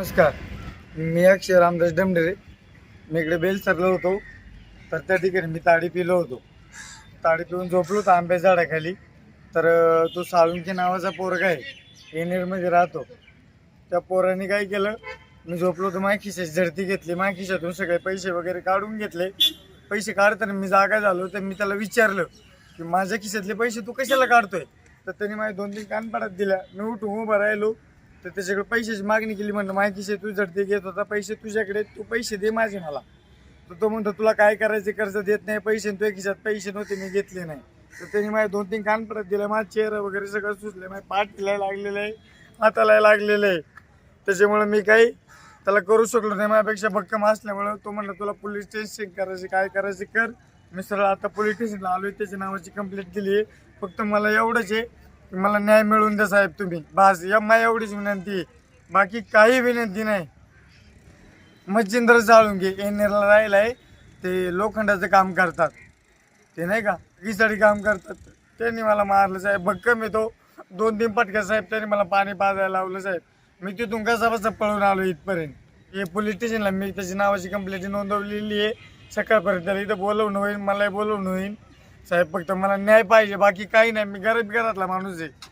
नमस्कार. मी अक्षय रामदास डमडरे मी इकडे बेल सरलो होतो. तर त्या ठिकाणी मी ताडी पिलो होतो. ताडी पिऊन झोपलो होतो आंब्या झाडाखाली. तर तो साळुंकी नावाचा पोरगा आहे. एनेरमध्ये राहतो. त्या पोराने काय केलं? मी झोपलो होतो माखिशाची खिशाची झडती घेतली. माखिशातून खिशातून सगळे पैसे वगैरे काढून घेतले. पैसे काढताना मी जागा झालो. तर मी त्याला विचारलं की माझ्या खिशातले पैसे तू कशाला काढतोय? तर त्याने माझ्या दोन तीन कानपाडात दिल्या. मी उठून उभं राहिलो. तर त्याच्याकडे पैशाची मागणी केली म्हणलं माहिती खिशे तू ते घेत होता पैसे तुझ्याकडे तू पैसे दे माझे मला. तर तो म्हणतो तुला काय करायचे कर्ज देत नाही पैसे तो एकीच्यात पैसे नव्हते मी घेतले नाही. तर त्यांनी माझ्या दोन तीन कान परत दिले माझा चेहरा वगैरे सगळं सुचलं माझ्या पाठीला लागलेलं आहे हाताला लागलेलं आहे. त्याच्यामुळं मी काही त्याला करू शकलो नाही माझ्यापेक्षा भक्कम असल्यामुळं तो म्हणला तुला पोलीस स्टेशन करायचे काय करायचे कर. मी सरळ आता पोलीस स्टेशनला आहे त्याच्या नावाची कंप्लेंट दिली आहे फक्त मला एवढंच आहे मला न्याय मिळवून द्या साहेब तुम्ही. बास या माझी एवढीच विनंती आहे. बाकी काही विनंती नाही. मच्छिंद्र साळुंगे एनेरला राहिला आहे ते लोखंडाचं काम करतात. ते नाही का? किसाडी काम करतात. त्यांनी मला मारलं साहेब. भक्कम येतो दोन तीन पटक्या साहेब त्यांनी मला पाणी पाजायला लावलं साहेब. मी तिथून कसा बसा पळून आलो इथपर्यंत. हे पोलीस स्टेशनला मी त्याची नावाची कंप्लेंट नोंदवलेली आहे. सकाळपर्यंत त्याला इथं बोलवणं होईल मलाही बोलवणं होईल साहेब फक्त मला न्याय पाहिजे बाकी काही नाही. मी गरीब घरातला माणूस आहे.